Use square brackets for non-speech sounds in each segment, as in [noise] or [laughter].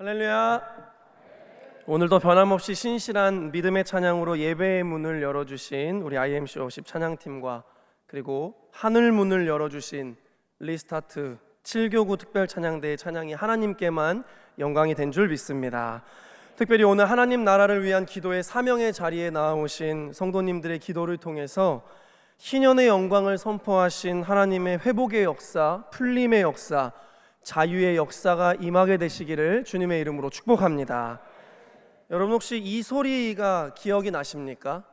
할렐루야. 오늘도 변함없이 신실한 믿음의 찬양으로 예배의 문을 열어주신 우리 IMC 워십 찬양팀과 그리고 하늘 문을 열어주신 리스타트 7교구 특별 찬양대의 찬양이 하나님께만 영광이 된 줄 믿습니다. 특별히 오늘 하나님 나라를 위한 기도의 사명의 자리에 나오신 성도님들의 기도를 통해서 희년의 영광을 선포하신 하나님의 회복의 역사, 풀림의 역사, 자유의 역사가 임하게 되시기를 주님의 이름으로 축복합니다. 여러분 혹시 이 소리가 기억이 나십니까?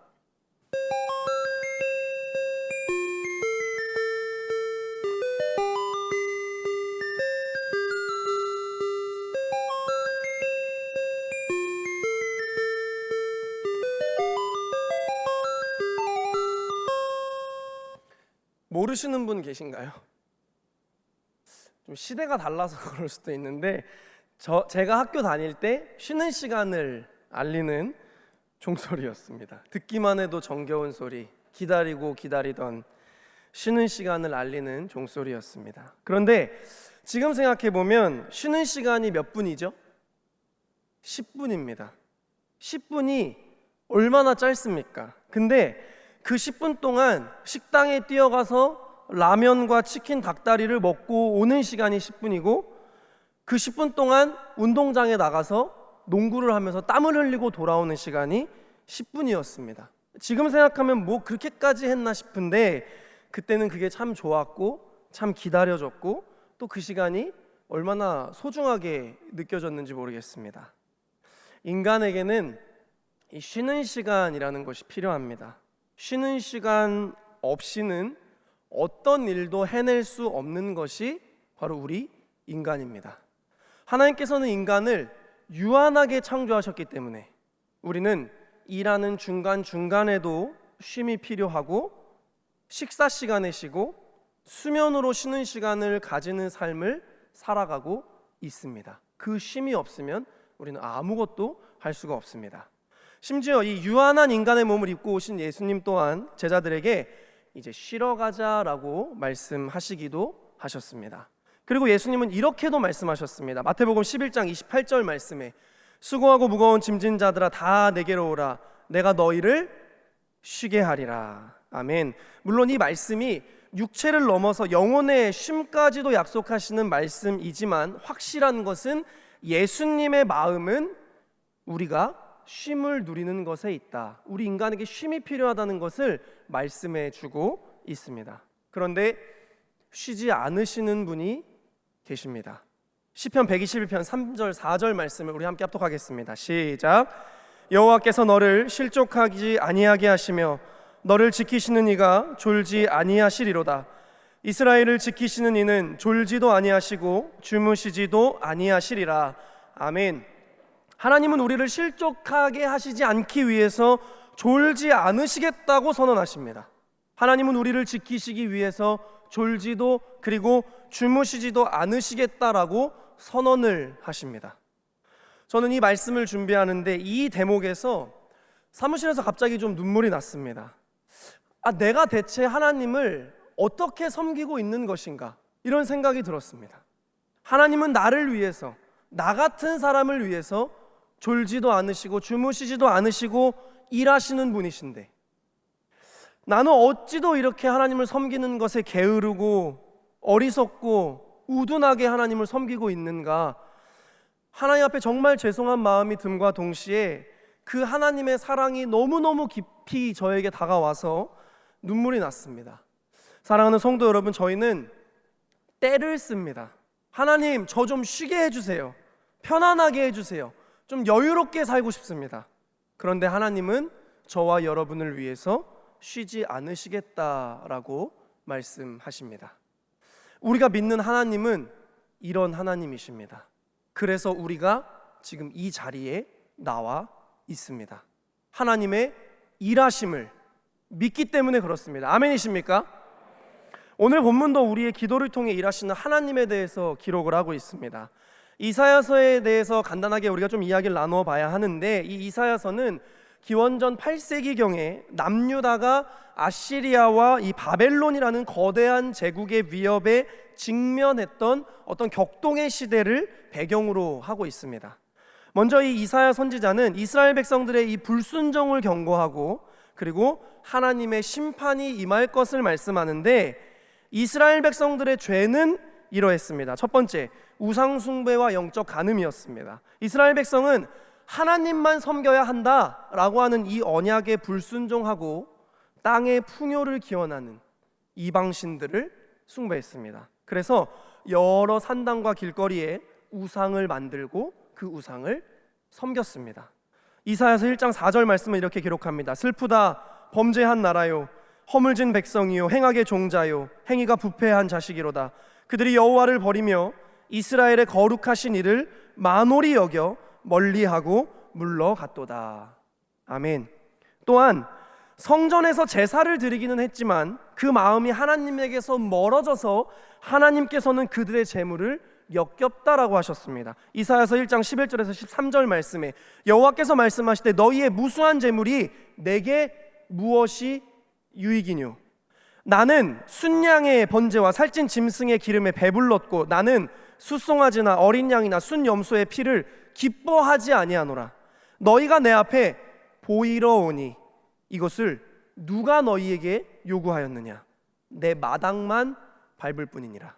모르시는 분 계신가요? 좀 시대가 달라서 [laughs] 그럴 수도 있는데 저 제가 학교 다닐 때 쉬는 시간을 알리는 종소리였습니다. 듣기만 해도 정겨운 소리, 기다리고 기다리던 쉬는 시간을 알리는 종소리였습니다. 그런데 지금 생각해 보면 쉬는 시간이 몇 분이죠? 10분입니다. 10분이 얼마나 짧습니까? 근데 그 10분 동안 식당에 뛰어가서 라면과 치킨 닭다리를 먹고 오는 시간이 10분이고 그 10분 동안 운동장에 나가서 농구를 하면서 땀을 흘리고 돌아오는 시간이 10분이었습니다. 지금 생각하면 뭐 그렇게까지 했나 싶은데 그때는 그게 참 좋았고 참 기다려졌고 또 그 시간이 얼마나 소중하게 느껴졌는지 모르겠습니다. 인간에게는 이 쉬는 시간이라는 것이 필요합니다. 쉬는 시간 없이는 어떤 일도 해낼 수 없는 것이 바로 우리 인간입니다. 하나님께서는 인간을 유한하게 창조하셨기 때문에 우리는 일하는 중간 중간에도 쉼이 필요하고 식사 시간에 쉬고 수면으로 쉬는 시간을 가지는 삶을 살아가고 있습니다. 그 쉼이 없으면 우리는 아무것도 할 수가 없습니다. 심지어 이 유한한 인간의 몸을 입고 오신 예수님 또한 제자들에게 이제 쉬러 가자라고 말씀하시기도 하셨습니다. 그리고 예수님은 이렇게도 말씀하셨습니다. 마태복음 11장 28절 말씀에 수고하고 무거운 짐진 자들아 다 내게로 오라 내가 너희를 쉬게 하리라. 아멘. 물론 이 말씀이 육체를 넘어서 영혼의 쉼까지도 약속하시는 말씀이지만 확실한 것은 예수님의 마음은 우리가 쉼을 누리는 것에 있다. 우리 인간에게 쉼이 필요하다는 것을 말씀해 주고 있습니다. 그런데 쉬지 않으시는 분이 계십니다. 시편 121편 3절 4절 말씀을 우리 함께 합독하겠습니다. 시작. 여호와께서 너를 실족하지 아니하게 하시며 너를 지키시는 이가 졸지 아니하시리로다. 이스라엘을 지키시는 이는 졸지도 아니하시고 주무시지도 아니하시리라. 아멘. 하나님은 우리를 실족하게 하시지 않기 위해서 졸지 않으시겠다고 선언하십니다. 하나님은 우리를 지키시기 위해서 졸지도 그리고 주무시지도 않으시겠다라고 선언을 하십니다. 저는 이 말씀을 준비하는데 이 대목에서 사무실에서 갑자기 좀 눈물이 났습니다. 아, 내가 대체 하나님을 어떻게 섬기고 있는 것인가? 이런 생각이 들었습니다. 하나님은 나를 위해서, 나 같은 사람을 위해서 졸지도 않으시고 주무시지도 않으시고 일하시는 분이신데 나는 어찌도 이렇게 하나님을 섬기는 것에 게으르고 어리석고 우둔하게 하나님을 섬기고 있는가? 하나님 앞에 정말 죄송한 마음이 듦과 동시에 그 하나님의 사랑이 너무너무 깊이 저에게 다가와서 눈물이 났습니다. 사랑하는 성도 여러분, 저희는 때를 씁니다. 하나님, 저 좀 쉬게 해주세요. 편안하게 해주세요. 좀 여유롭게 살고 싶습니다. 그런데 하나님은 저와 여러분을 위해서 쉬지 않으시겠다라고 말씀하십니다. 우리가 믿는 하나님은 이런 하나님이십니다. 그래서 우리가 지금 이 자리에 나와 있습니다. 하나님의 일하심을 믿기 때문에 그렇습니다. 아멘이십니까? 오늘 본문도 우리의 기도를 통해 일하시는 하나님에 대해서 기록을 하고 있습니다. 이사야서에 대해서 간단하게 우리가 좀 이야기를 나누어 봐야 하는데 이 이사야서는 기원전 8세기경에 남유다가 아시리아와 이 바벨론이라는 거대한 제국의 위협에 직면했던 어떤 격동의 시대를 배경으로 하고 있습니다. 먼저 이 이사야 선지자는 이스라엘 백성들의 이 불순종을 경고하고 그리고 하나님의 심판이 임할 것을 말씀하는데 이스라엘 백성들의 죄는 이러했습니다. 첫 번째, 우상 숭배와 영적 간음이었습니다. 이스라엘 백성은 하나님만 섬겨야 한다라고 하는 이 언약에 불순종하고 땅의 풍요를 기원하는 이방신들을 숭배했습니다. 그래서 여러 산당과 길거리에 우상을 만들고 그 우상을 섬겼습니다. 이사야서 1장 4절 말씀을 이렇게 기록합니다. 슬프다 범죄한 나라요 허물진 백성이요 행악의 종자요 행위가 부패한 자식이로다. 그들이 여호와를 버리며 이스라엘의 거룩하신 이를 만홀히 여겨 멀리하고 물러갔도다. 아멘. 또한 성전에서 제사를 드리기는 했지만 그 마음이 하나님에게서 멀어져서 하나님께서는 그들의 재물을 역겹다라고 하셨습니다. 이사야서 1장 11절에서 13절 말씀에 여호와께서 말씀하시되 너희의 무수한 재물이 내게 무엇이 유익이뇨 나는 순양의 번제와 살찐 짐승의 기름에 배불렀고 나는 숫송아지나 어린 양이나 순 염소의 피를 기뻐하지 아니하노라. 너희가 내 앞에 보이러 오니 이것을 누가 너희에게 요구하였느냐? 내 마당만 밟을 뿐이니라.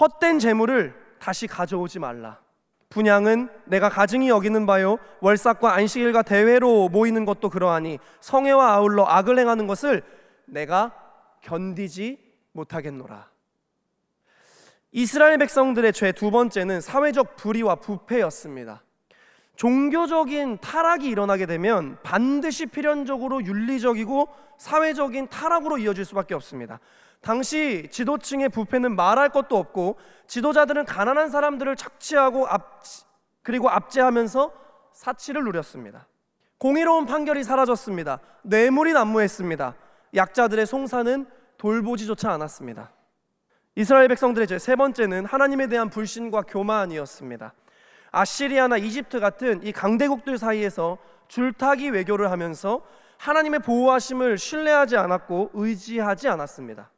헛된 재물을 다시 가져오지 말라. 분양은 내가 가증히 여기는 바요 월삭과 안식일과 대회로 모이는 것도 그러하니 성회와 아울러 악을 행하는 것을 내가 견디지 못하겠노라. 이스라엘 백성들의 죄 두 번째는 사회적 불의와 부패였습니다. 종교적인 타락이 일어나게 되면 반드시 필연적으로 윤리적이고 사회적인 타락으로 이어질 수밖에 없습니다. 당시 지도층의 부패는 말할 것도 없고 지도자들은 가난한 사람들을 착취하고 압 그리고 압제하면서 사치를 누렸습니다. 공의로운 판결이 사라졌습니다. 뇌물이 난무했습니다. 약자들의 송사는 돌보지조차 않았습니다. 이스라엘 백성들의 죄 세 번째는 하나님에 대한 불신과 교만이었습니다. 아시리아나 이집트 같은 이 강대국들 사이에서 줄타기 외교를 하면서 하나님의 보호하심을 신뢰하지 않았고 의지하지 않았습니다.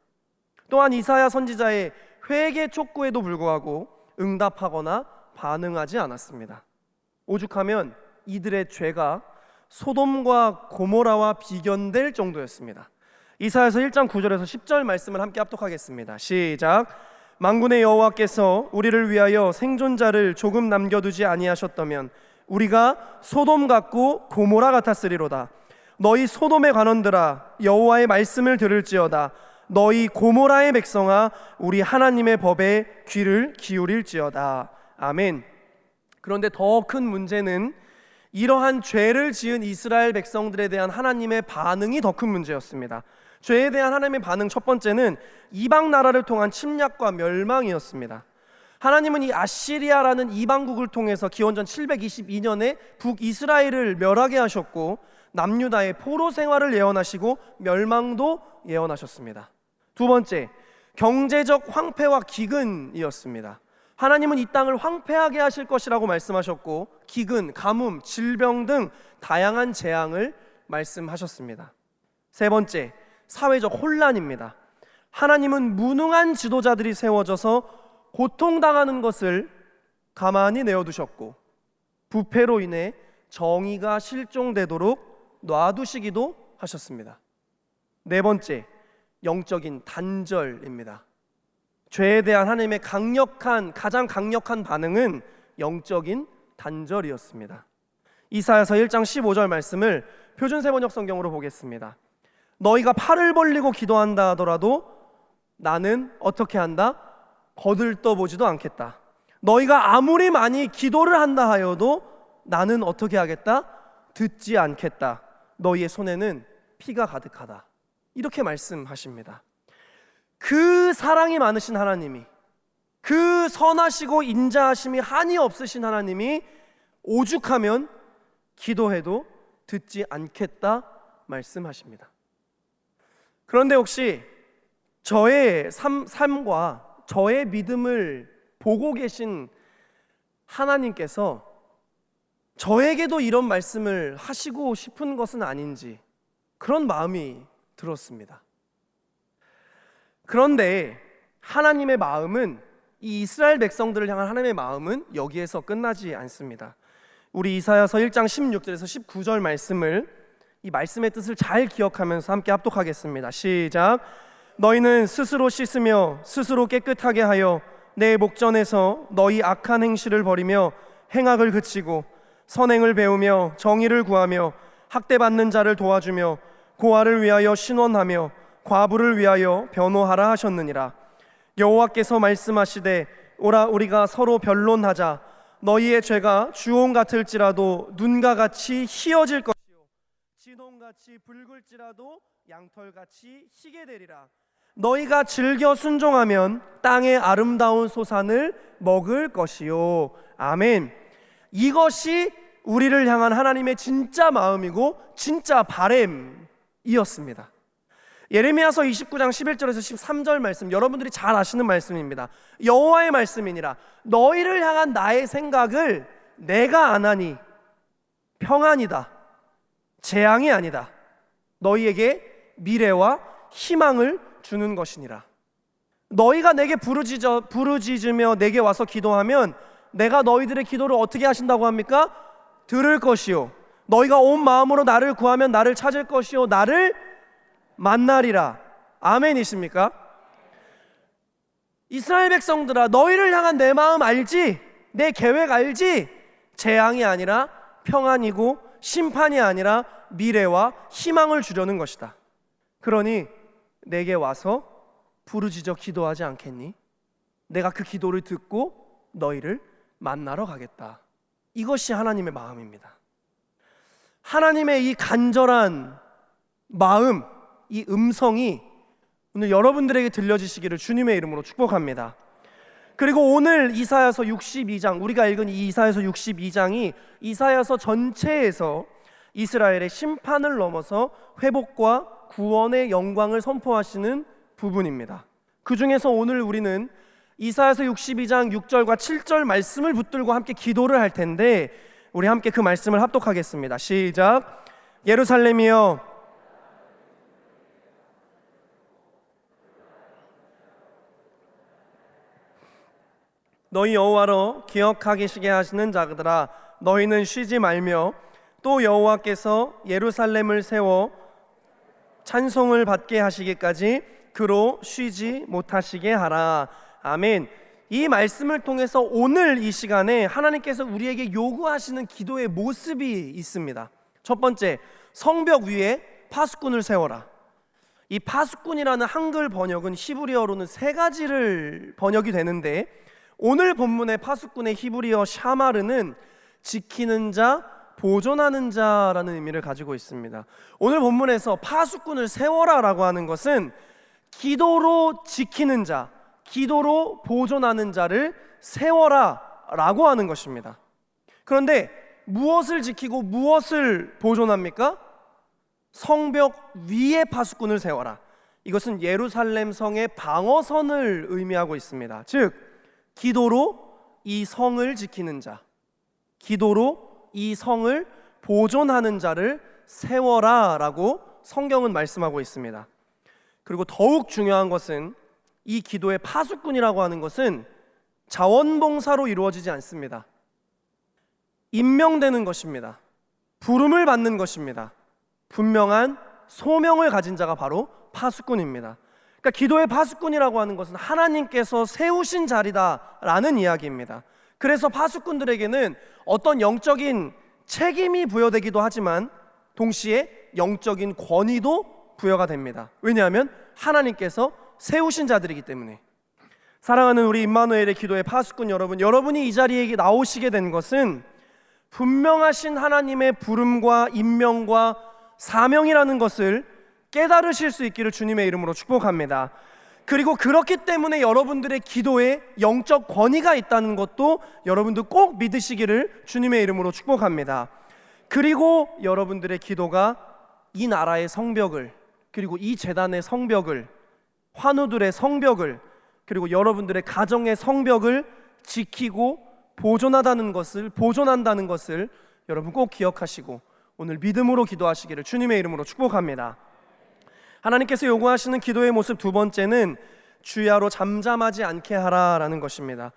또한 이사야 선지자의 회개 촉구에도 불구하고 응답하거나 반응하지 않았습니다. 오죽하면 이들의 죄가 소돔과 고모라와 비견될 정도였습니다. 이사야서 1장 9절에서 10절 말씀을 함께 합독하겠습니다. 시작. 만군의 여호와께서 우리를 위하여 생존자를 조금 남겨두지 아니하셨다면 우리가 소돔 같고 고모라 같았으리로다. 너희 소돔의 관원들아 여호와의 말씀을 들을지어다. 너희 고모라의 백성아 우리 하나님의 법에 귀를 기울일지어다. 아멘. 그런데 더 큰 문제는 이러한 죄를 지은 이스라엘 백성들에 대한 하나님의 반응이 더 큰 문제였습니다. 죄에 대한 하나님의 반응 첫 번째는 이방 나라를 통한 침략과 멸망이었습니다. 하나님은 이 아시리아라는 이방국을 통해서 기원전 722년에 북이스라엘을 멸하게 하셨고 남유다의 포로 생활을 예언하시고 멸망도 예언하셨습니다. 두 번째, 경제적 황폐와 기근이었습니다. 하나님은 이 땅을 황폐하게 하실 것이라고 말씀하셨고 기근, 가뭄, 질병 등 다양한 재앙을 말씀하셨습니다. 세 번째, 사회적 혼란입니다. 하나님은 무능한 지도자들이 세워져서 고통당하는 것을 가만히 내어두셨고 부패로 인해 정의가 실종되도록 놔두시기도 하셨습니다. 네 번째, 영적인 단절입니다. 죄에 대한 하나님의 강력한 가장 강력한 반응은 영적인 단절이었습니다. 이사야서 1장 15절 말씀을 표준 세번역 성경으로 보겠습니다. 너희가 팔을 벌리고 기도한다 하더라도 나는 어떻게 한다? 거들떠 보지도 않겠다. 너희가 아무리 많이 기도를 한다 하여도 나는 어떻게 하겠다? 듣지 않겠다. 너희의 손에는 피가 가득하다. 이렇게 말씀하십니다. 그 사랑이 많으신 하나님이 그 선하시고 인자하심이 한이 없으신 하나님이 오죽하면 기도해도 듣지 않겠다 말씀하십니다. 그런데 혹시 저의 삶, 삶과 저의 믿음을 보고 계신 하나님께서 저에게도 이런 말씀을 하시고 싶은 것은 아닌지 그런 마음이 들었습니다. 그런데 하나님의 마음은 이 이스라엘 백성들을 향한 하나님의 마음은 여기에서 끝나지 않습니다. 우리 이사야서 1장 16절에서 19절 말씀을 이 말씀의 뜻을 잘 기억하면서 함께 합독하겠습니다. 시작. 너희는 스스로 씻으며 스스로 깨끗하게 하여 내 목전에서 너희 악한 행실을 버리며 행악을 그치고 선행을 배우며 정의를 구하며 학대받는 자를 도와주며 고아를 위하여 신원하며 과부를 위하여 변호하라 하셨느니라. 여호와께서 말씀하시되 오라 우리가 서로 변론하자 너희의 죄가 주홍 같을지라도 눈과 같이 희어질 것 진홍같이 붉을지라도 양털같이 희게 되리라. 너희가 즐겨 순종하면 땅의 아름다운 소산을 먹을 것이요. 아멘. 이것이 우리를 향한 하나님의 진짜 마음이고 진짜 바램이었습니다. 예레미야서 29장 11절에서 13절 말씀 여러분들이 잘 아시는 말씀입니다. 여호와의 말씀이니라. 너희를 향한 나의 생각을 내가 안하니 평안이다. 재앙이 아니다. 너희에게 미래와 희망을 주는 것이니라. 너희가 내게 부르짖어 부르짖으며 내게 와서 기도하면 내가 너희들의 기도를 어떻게 하신다고 합니까? 들을 것이요. 너희가 온 마음으로 나를 구하면 나를 찾을 것이요. 나를 만나리라. 아멘이십니까? 이스라엘 백성들아 너희를 향한 내 마음 알지? 내 계획 알지? 재앙이 아니라 평안이고 심판이 아니라 미래와 희망을 주려는 것이다. 그러니 내게 와서 부르짖어 기도하지 않겠니? 내가 그 기도를 듣고 너희를 만나러 가겠다. 이것이 하나님의 마음입니다. 하나님의 이 간절한 마음, 이 음성이 오늘 여러분들에게 들려지시기를 주님의 이름으로 축복합니다. 그리고 오늘 이사야서 62장 우리가 읽은 이 이사야서 62장이 이사야서 전체에서 이스라엘의 심판을 넘어서 회복과 구원의 영광을 선포하시는 부분입니다. 그 중에서 오늘 우리는 이사야서 62장 6절과 7절 말씀을 붙들고 함께 기도를 할 텐데 우리 함께 그 말씀을 합독하겠습니다. 시작. 예루살렘이여 너희 여호와로 기억하기 시게 하시는 자들아 너희는 쉬지 말며 또 여호와께서 예루살렘을 세워 찬송을 받게 하시기까지 그로 쉬지 못하시게 하라 아멘. 이 말씀을 통해서 오늘 이 시간에 하나님께서 우리에게 요구하시는 기도의 모습이 있습니다. 첫 번째, 성벽 위에 파수꾼을 세워라. 이 파수꾼이라는 한글 번역은 히브리어로는 세 가지를 번역이 되는데 오늘 본문의 파수꾼의 히브리어 샤마르는 지키는 자, 보존하는 자라는 의미를 가지고 있습니다. 오늘 본문에서 파수꾼을 세워라라고 하는 것은 기도로 지키는 자, 기도로 보존하는 자를 세워라라고 하는 것입니다. 그런데 무엇을 지키고 무엇을 보존합니까? 성벽 위에 파수꾼을 세워라. 이것은 예루살렘 성의 방어선을 의미하고 있습니다. 즉 기도로 이 성을 지키는 자, 기도로 이 성을 보존하는 자를 세워라라고 성경은 말씀하고 있습니다. 그리고 더욱 중요한 것은 이 기도의 파수꾼이라고 하는 것은 자원봉사로 이루어지지 않습니다. 임명되는 것입니다. 부름을 받는 것입니다. 분명한 소명을 가진 자가 바로 파수꾼입니다. 그러니까 기도의 파수꾼이라고 하는 것은 하나님께서 세우신 자리다라는 이야기입니다. 그래서 파수꾼들에게는 어떤 영적인 책임이 부여되기도 하지만 동시에 영적인 권위도 부여가 됩니다. 왜냐하면 하나님께서 세우신 자들이기 때문에. 사랑하는 우리 임마누엘의 기도의 파수꾼 여러분, 여러분이 이 자리에 나오시게 된 것은 분명하신 하나님의 부름과 임명과 사명이라는 것을 깨달으실 수 있기를 주님의 이름으로 축복합니다. 그리고 그렇기 때문에 여러분들의 기도에 영적 권위가 있다는 것도 여러분들 꼭 믿으시기를 주님의 이름으로 축복합니다. 그리고 여러분들의 기도가 이 나라의 성벽을 그리고 이 재단의 성벽을 환우들의 성벽을 그리고 여러분들의 가정의 성벽을 지키고 보존하다는 것을 보존한다는 것을 여러분 꼭 기억하시고 오늘 믿음으로 기도하시기를 주님의 이름으로 축복합니다. 하나님께서 요구하시는 기도의 모습 두 번째는 주야로 잠잠하지 않게 하라라는 것입니다.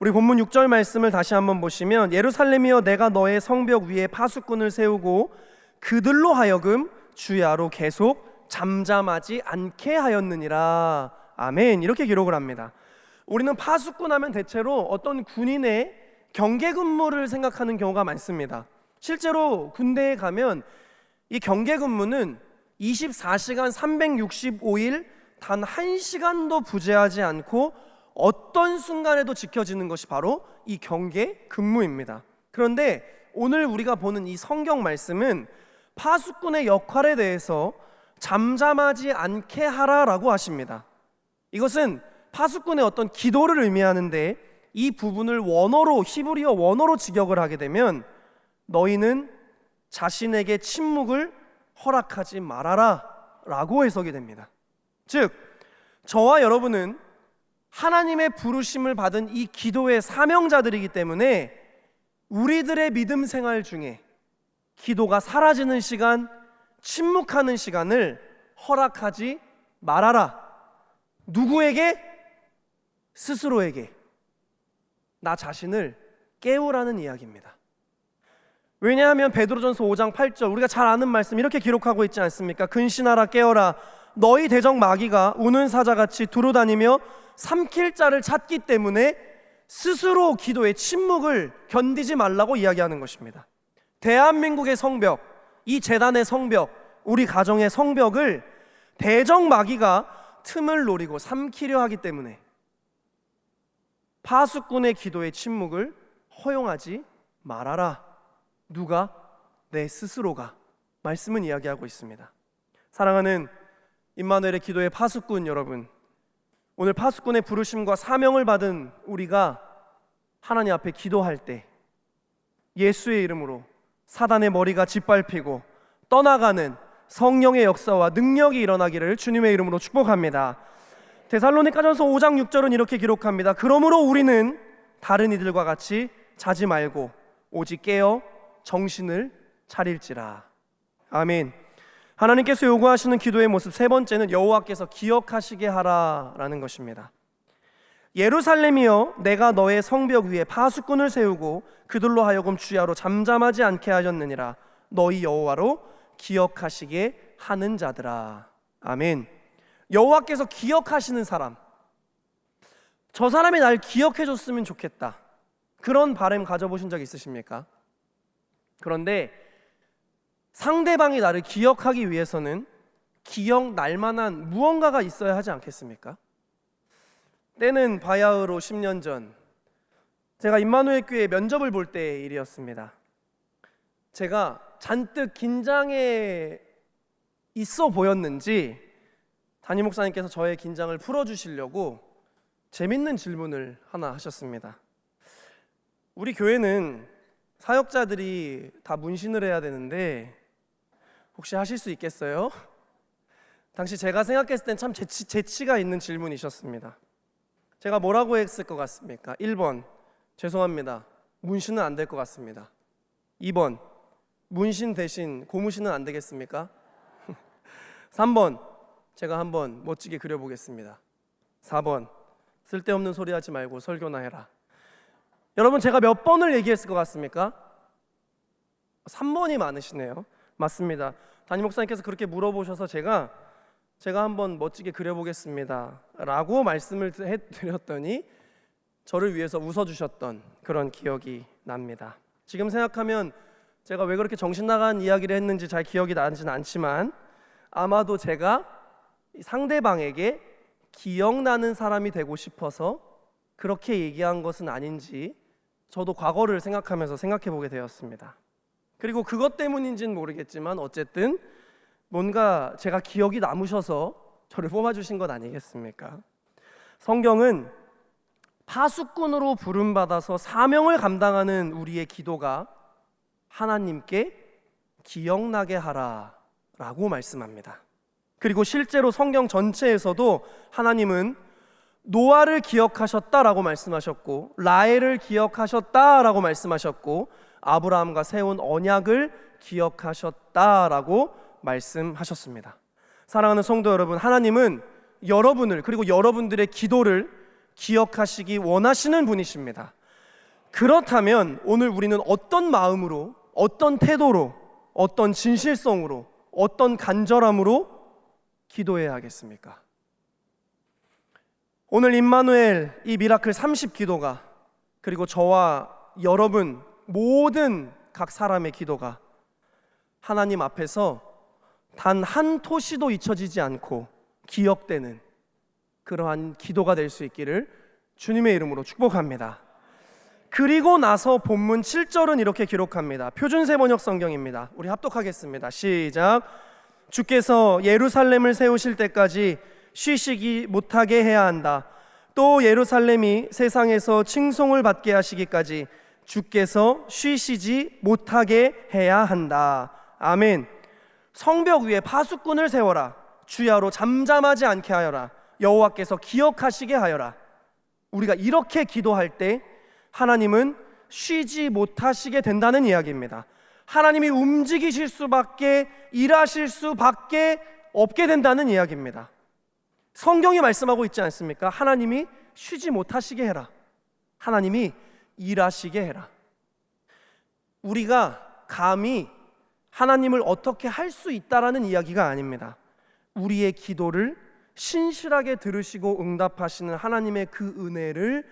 우리 본문 6절 말씀을 다시 한번 보시면 예루살렘이여 내가 너의 성벽 위에 파수꾼을 세우고 그들로 하여금 주야로 계속 잠잠하지 않게 하였느니라. 아멘. 이렇게 기록을 합니다. 우리는 파수꾼 하면 대체로 어떤 군인의 경계 근무를 생각하는 경우가 많습니다. 실제로 군대에 가면 이 경계 근무는 24시간 365일 단 한 시간도 부재하지 않고 어떤 순간에도 지켜지는 것이 바로 이 경계 근무입니다. 그런데 오늘 우리가 보는 이 성경 말씀은 파수꾼의 역할에 대해서 잠잠하지 않게 하라라고 하십니다. 이것은 파수꾼의 어떤 기도를 의미하는데 이 부분을 원어로 히브리어 원어로 직역을 하게 되면 너희는 자신에게 침묵을 허락하지 말아라 라고 해석이 됩니다. 즉 저와 여러분은 하나님의 부르심을 받은 이 기도의 사명자들이기 때문에 우리들의 믿음 생활 중에 기도가 사라지는 시간, 침묵하는 시간을 허락하지 말아라. 누구에게? 스스로에게. 나 자신을 깨우라는 이야기입니다. 왜냐하면 베드로전서 5장 8절 우리가 잘 아는 말씀 이렇게 기록하고 있지 않습니까? 근신하라 깨어라 너희 대적 마귀가 우는 사자같이 두루다니며 삼킬 자를 찾기 때문에 스스로 기도의 침묵을 견디지 말라고 이야기하는 것입니다. 대한민국의 성벽, 이 재단의 성벽, 우리 가정의 성벽을 대적 마귀가 틈을 노리고 삼키려 하기 때문에 파수꾼의 기도의 침묵을 허용하지 말아라. 누가? 내 스스로가. 말씀은 이야기하고 있습니다. 사랑하는 임마누엘의 기도의 파수꾼 여러분. 오늘 파수꾼의 부르심과 사명을 받은 우리가 하나님 앞에 기도할 때 예수의 이름으로 사단의 머리가 짓밟히고 떠나가는 성령의 역사와 능력이 일어나기를 주님의 이름으로 축복합니다. 데살로니가전서 5장 6절은 이렇게 기록합니다. 그러므로 우리는 다른 이들과 같이 자지 말고 오직 깨어 정신을 차릴지라. 아멘. 하나님께서 요구하시는 기도의 모습 세 번째는 여호와께서 기억하시게 하라라는 것입니다. 예루살렘이여 내가 너의 성벽 위에 파수꾼을 세우고 그들로 하여금 주야로 잠잠하지 않게 하셨느니라 너희 여호와로 기억하시게 하는 자들아 아멘 여호와께서 기억하시는 사람 저 사람이 날 기억해 줬으면 좋겠다 그런 바램 가져보신 적 있으십니까? 그런데 상대방이 나를 기억하기 위해서는 기억날 만한 무언가가 있어야 하지 않겠습니까? 때는 바야흐로 10년 전 제가 임마누엘 교회 면접을 볼때 일이었습니다. 제가 잔뜩 긴장해 있어 보였는지 담임 목사님께서 저의 긴장을 풀어 주시려고 재밌는 질문을 하나 하셨습니다. 우리 교회는 사역자들이 다 문신을 해야 되는데 혹시 하실 수 있겠어요? 당시 제가 생각했을 땐 참 재치, 재치가 있는 질문이셨습니다. 제가 뭐라고 했을 것 같습니까? 1번 죄송합니다. 문신은 안 될 것 같습니다. 2번 문신 대신 고무신은 안 되겠습니까? [laughs] 3번 제가 한번 멋지게 그려보겠습니다. 4번 쓸데없는 소리 하지 말고 설교나 해라. 여러분 제가 몇 번을 얘기했을 것 같습니까? 3번이 많으시네요. 맞습니다. 담임 목사님께서 그렇게 물어보셔서 제가 제가 한번 멋지게 그려보겠습니다라고 말씀을 해드렸더니 저를 위해서 웃어주셨던 그런 기억이 납니다. 지금 생각하면 제가 왜 그렇게 정신 나간 이야기를 했는지 잘 기억이 나지는 않지만 아마도 제가 상대방에게 기억나는 사람이 되고 싶어서 그렇게 얘기한 것은 아닌지 저도 과거를 생각하면서 생각해 보게 되었습니다. 그리고 그것 때문인지는 모르겠지만 어쨌든 뭔가 제가 기억이 남으셔서 저를 뽑아 주신 것 아니겠습니까? 성경은 파수꾼으로 부름 받아서 사명을 감당하는 우리의 기도가 하나님께 기억나게 하라라고 말씀합니다. 그리고 실제로 성경 전체에서도 하나님은 노아를 기억하셨다라고 말씀하셨고 라엘을 기억하셨다라고 말씀하셨고 아브라함과 세운 언약을 기억하셨다라고 말씀하셨습니다. 사랑하는 성도 여러분, 하나님은 여러분을 그리고 여러분들의 기도를 기억하시기 원하시는 분이십니다. 그렇다면 오늘 우리는 어떤 마음으로, 어떤 태도로, 어떤 진실성으로, 어떤 간절함으로 기도해야 하겠습니까? 오늘 임마누엘 이 미라클 30 기도가 그리고 저와 여러분 모든 각 사람의 기도가 하나님 앞에서 단 한 토시도 잊혀지지 않고 기억되는 그러한 기도가 될 수 있기를 주님의 이름으로 축복합니다. 그리고 나서 본문 7절은 이렇게 기록합니다. 표준 세 번역 성경입니다. 우리 합독하겠습니다. 시작. 주께서 예루살렘을 세우실 때까지 쉬시기 못하게 해야 한다. 또 예루살렘이 세상에서 칭송을 받게 하시기까지 주께서 쉬시지 못하게 해야 한다. 아멘. 성벽 위에 파수꾼을 세워라. 주야로 잠잠하지 않게 하여라. 여호와께서 기억하시게 하여라. 우리가 이렇게 기도할 때 하나님은 쉬지 못하시게 된다는 이야기입니다. 하나님이 움직이실 수밖에 일하실 수밖에 없게 된다는 이야기입니다. 성경이 말씀하고 있지 않습니까? 하나님이 쉬지 못하시게 해라. 하나님이 일하시게 해라. 우리가 감히 하나님을 어떻게 할 수 있다라는 이야기가 아닙니다. 우리의 기도를 신실하게 들으시고 응답하시는 하나님의 그 은혜를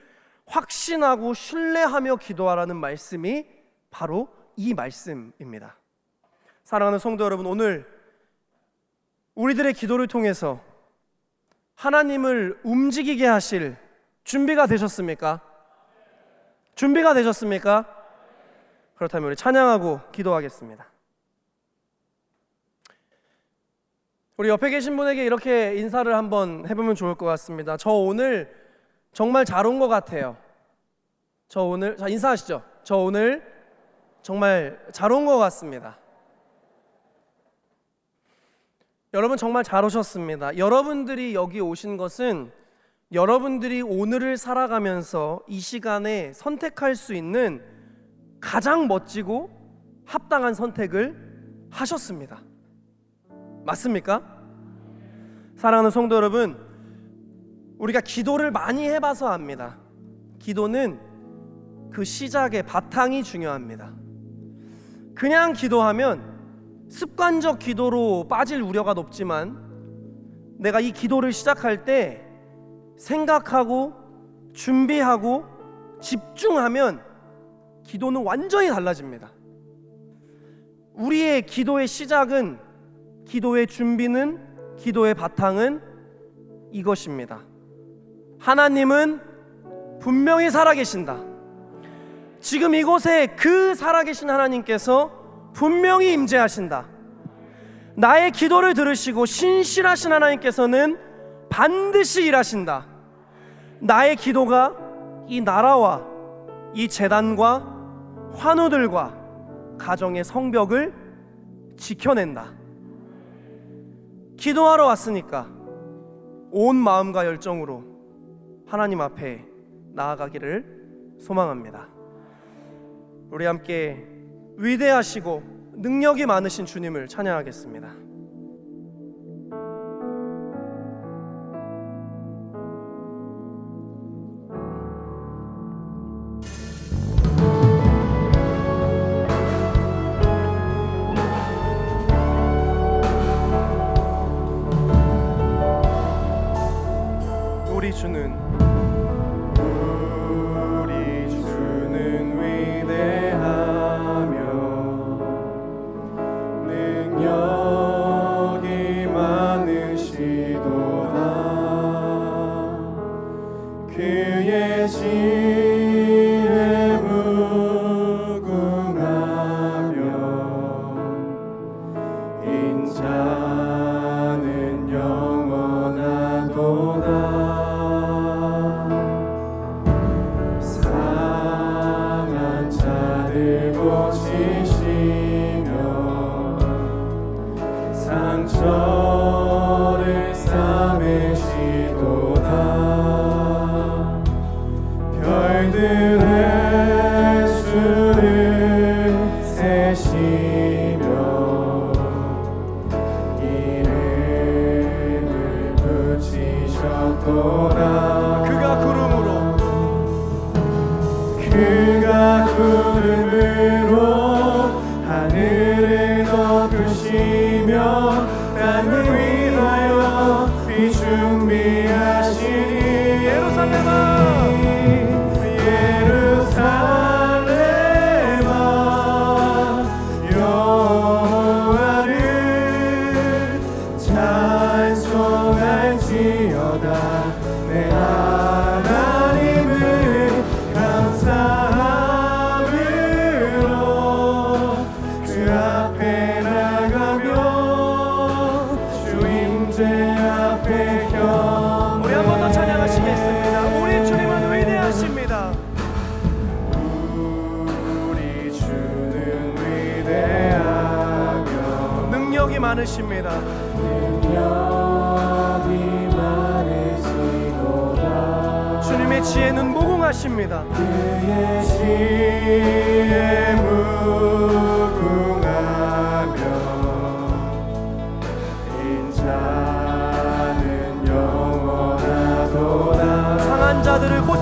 확신하고 신뢰하며 기도하라는 말씀이 바로 이 말씀입니다. 사랑하는 성도 여러분, 오늘 우리들의 기도를 통해서 하나님을 움직이게 하실 준비가 되셨습니까? 준비가 되셨습니까? 그렇다면 우리 찬양하고 기도하겠습니다. 우리 옆에 계신 분에게 이렇게 인사를 한번 해보면 좋을 것 같습니다. 저 오늘 정말 잘 온 것 같아요. 저 오늘 자 인사하시죠. 저 오늘 정말 잘 온 것 같습니다. 여러분 정말 잘 오셨습니다. 여러분들이 여기 오신 것은 여러분들이 오늘을 살아가면서 이 시간에 선택할 수 있는 가장 멋지고 합당한 선택을 하셨습니다. 맞습니까? 사랑하는 성도 여러분, 우리가 기도를 많이 해봐서 압니다. 기도는 그 시작의 바탕이 중요합니다. 그냥 기도하면 습관적 기도로 빠질 우려가 높지만 내가 이 기도를 시작할 때 생각하고 준비하고 집중하면 기도는 완전히 달라집니다. 우리의 기도의 시작은 기도의 준비는 기도의 바탕은 이것입니다. 하나님은 분명히 살아계신다. 지금 이곳에 그 살아계신 하나님께서 분명히 임재하신다. 나의 기도를 들으시고 신실하신 하나님께서는 반드시 일하신다. 나의 기도가 이 나라와 이 재단과 환우들과 가정의 성벽을 지켜낸다. 기도하러 왔으니까 온 마음과 열정으로 하나님 앞에 나아가기를 소망합니다. 우리 함께 위대하시고 능력이 많으신 주님을 찬양하겠습니다.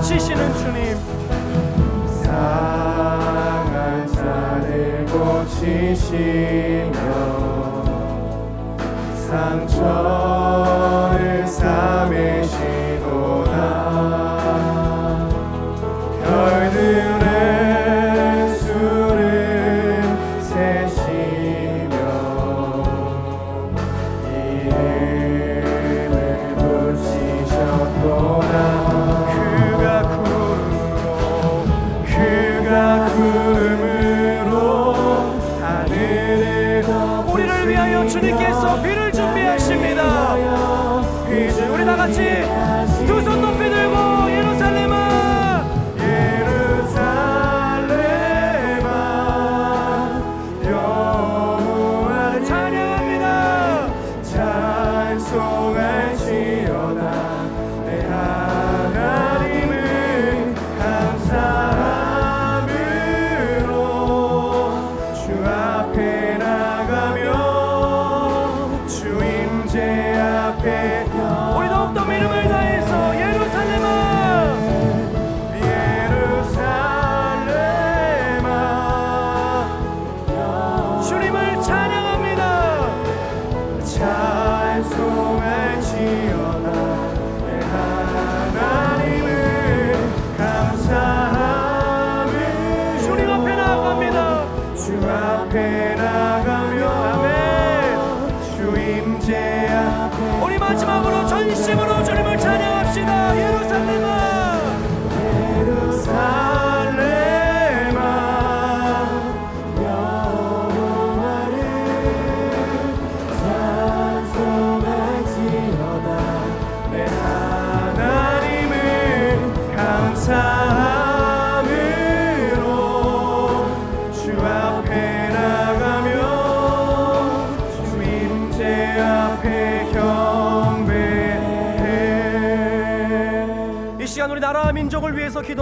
고치시는 주님. 상한 자를 고치시며 상처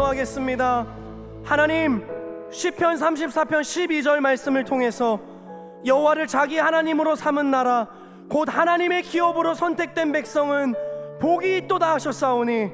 기도하겠습니다. 하나님 시편 34편 12절 말씀을 통해서 여호와를 자기 하나님으로 삼은 나라 곧 하나님의 기업으로 선택된 백성은 복이 있도다 하셨사오니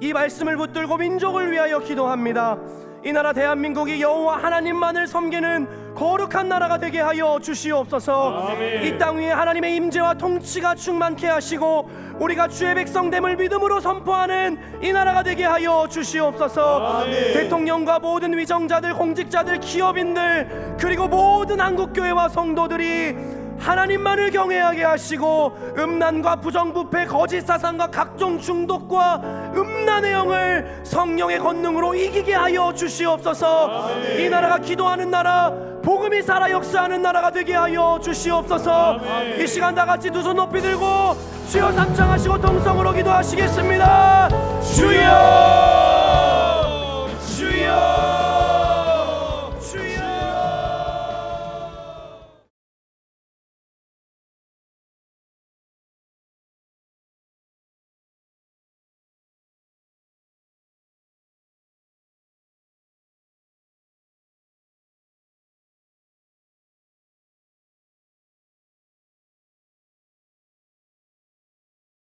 이 말씀을 붙들고 민족을 위하여 기도합니다. 이 나라 대한민국이 여호와 하나님만을 섬기는 거룩한 나라가 되게 하여 주시옵소서. 이 땅 위에 하나님의 임재와 통치가 충만케 하시고 우리가 주의 백성됨을 믿음으로 선포하는 이 나라가 되게 하여 주시옵소서. 대통령과 모든 위정자들, 공직자들, 기업인들 그리고 모든 한국 교회와 성도들이 하나님만을 경외하게 하시고 음란과 부정부패 거짓 사상과 각종 중독과 음란의 영을 성령의 권능으로 이기게 하여 주시옵소서 이 나라가 기도하는 나라 복음이 살아 역사하는 나라가 되게 하여 주시옵소서. 이 시간 다 같이 두 손 높이 들고 주여 삼창하시고 동성으로 기도하시겠습니다. 주여